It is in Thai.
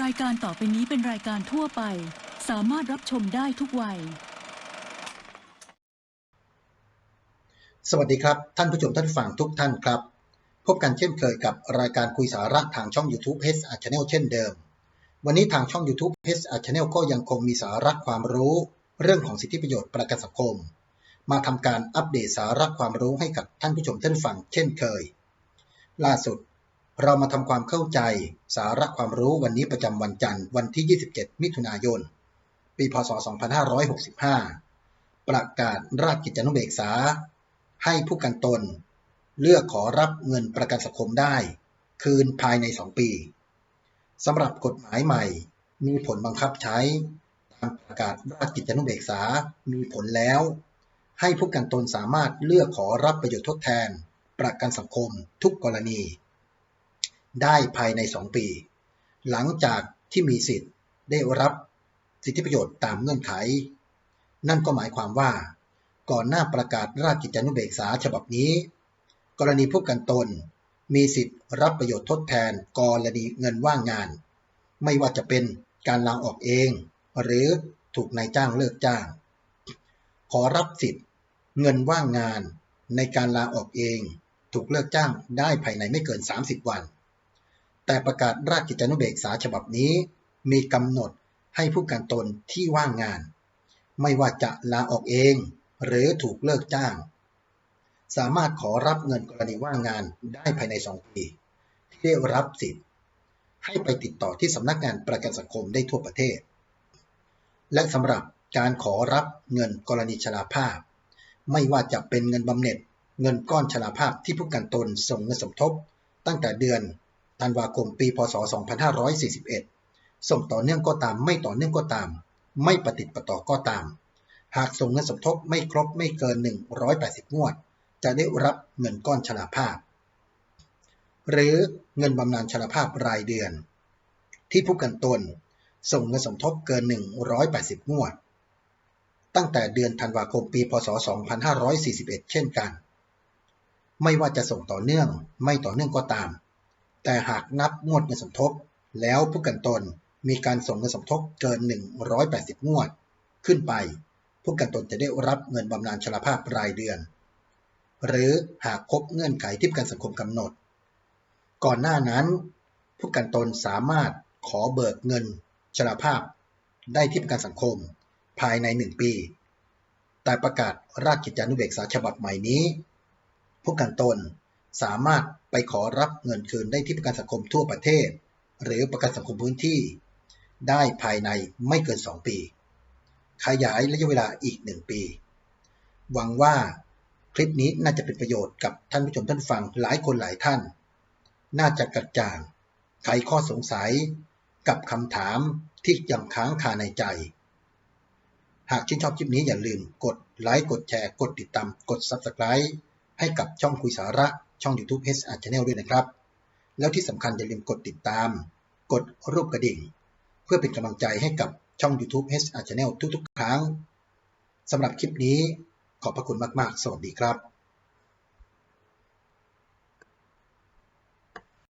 รายการต่อไปนี้เป็นรายการทั่วไป สามารถรับชมได้ทุกวัย สวัสดีครับ ท่านผู้ชมท่านฟังทุกท่านครับ พบกันเช่นเคยกับรายการคุยสาระทางช่อง YouTube h a Channel เช่นเดิม วันนี้ทางช่อง YouTube h a Channel ก็ยังคงมีสาระความรู้ เรื่องของสิทธิประโยชน์ประกันสังคม มาทำการอัปเดตสาระความรู้ให้กับท่านผู้ชมท่านฟังเช่นเคย ล่าสุด เรามาทำความเข้าใจสาระความรู้วันนี้ประจำวันจันทร์วันที่ 27 มิถุนายน ปี พศ 2565 ประกาศราชกิจจานุเบกษา ให้ผู้กันตน เลือกขอรับเงินประกันสังคมได้ คืนภายใน 2 ปีสำหรับกฎหมายใหม่ มีผลบังคับใช้ ตามประกาศราชกิจจานุเบกษา มีผลแล้ว ให้ผู้กันตนสามารถเลือกขอรับประโยชน์ทดแทน ประกันสังคมทุกกรณี ได้ภายใน 2 ปี หลังจากที่มีสิทธิ์ได้รับสิทธิประโยชน์ตามเงื่อนไข นั่นก็หมายความว่า ก่อนหน้าประกาศราชกิจจานุเบกษาฉบับนี้ กรณีผู้กันตน มีสิทธิ์รับประโยชน์ทดแทนกรณีเงินว่างงาน ไม่ว่าจะเป็นการลาออกเอง หรือถูกนายจ้างเลิกจ้าง ขอรับสิทธิ์เงินว่างงานในการลาออกเอง ถูกเลิกจ้างได้ภายในไม่เกิน 30 วัน แต่ประกาศราชกิจจานุเบกษาฉบับนี้ มีกำหนดให้ผู้กันตนที่ว่างงาน ไม่ว่าจะลาออกเอง หรือถูกเลิกจ้าง สามารถขอรับเงินกรณีว่างงานได้ภายใน 2 ปีที่ได้รับสิทธิ์ ให้ไปติดต่อที่สำนักงานประกันสังคมได้ทั่วประเทศ และสำหรับการขอรับเงินกรณีชราภาพ ไม่ว่าจะเป็นเงินบำเหน็จเงินก้อนชราภาพที่ผู้กันตนส่งเงินสมทบ ตั้งแต่เดือน ธันวาคมปี พศ 2541 ส่งต่อเนื่องก็ตาม ไม่ต่อเนื่องก็ตาม ไม่ปฏิดประต่อก็ตาม หากส่งเงินสมทบไม่ครบไม่เกิน 180 งวด จะได้รับเงินก้อนชราภาพ หรือเงินบำนาญชราภาพรายเดือน ที่ผู้กันตน ส่งเงินสมทบเกิน 180 งวด ตั้งแต่เดือนธันวาคมปี พศ 2541 เช่นกัน ไม่ว่าจะส่งต่อเนื่องไม่ต่อเนื่องก็ตาม แต่หากนับงวดเงินสมทบ แล้วผู้กันตนมีการส่งเงินสมทบเกิน 180 งวด ขึ้นไป ผู้กันตนจะได้รับเงินบำนาญชราภาพรายเดือน หรือหากครบเงื่อนไขที่ประกันสังคมกำหนด ก่อนหน้านั้น ผู้กันตนสามารถขอเบิกเงินชราภาพ ได้ที่ประกันสังคมภายใน 1 ปี แต่ประกาศราชกิจจานุเบกษาฉบับใหม่นี้ ผู้กันตนสามารถ ไปขอรับเงินคืนได้ที่ประกันสังคมทั่วประเทศ หรือประกันสังคมพื้นที่ ได้ภายในไม่เกิน 2 ปี ขยายระยะเวลาอีก 1 ปี หวังว่าคลิปนี้น่าจะเป็นประโยชน์กับท่านผู้ชมท่านฟังหลายคนหลายท่าน น่าจะกระจ่างไขข้อสงสัยกับคำถามที่ยังค้างคาในใจ หากชื่นชอบคลิปนี้อย่าลืมกดไลค์ กดแชร์ กดติดตาม กด Subscribe ให้กับช่องคุยสาระ ช่อง YouTube h r Channel ด้วยนะครับ แล้วที่สำคัญอย่าลืมกดติดตาม กดรูปกระดิ่ง เพื่อเป็นกำลังใจให้กับช่อง YouTube h r Channel ทุกๆ ครั้งสำหรับคลิปนี้ขอบพระคุณมาก ๆ สวัสดีครับ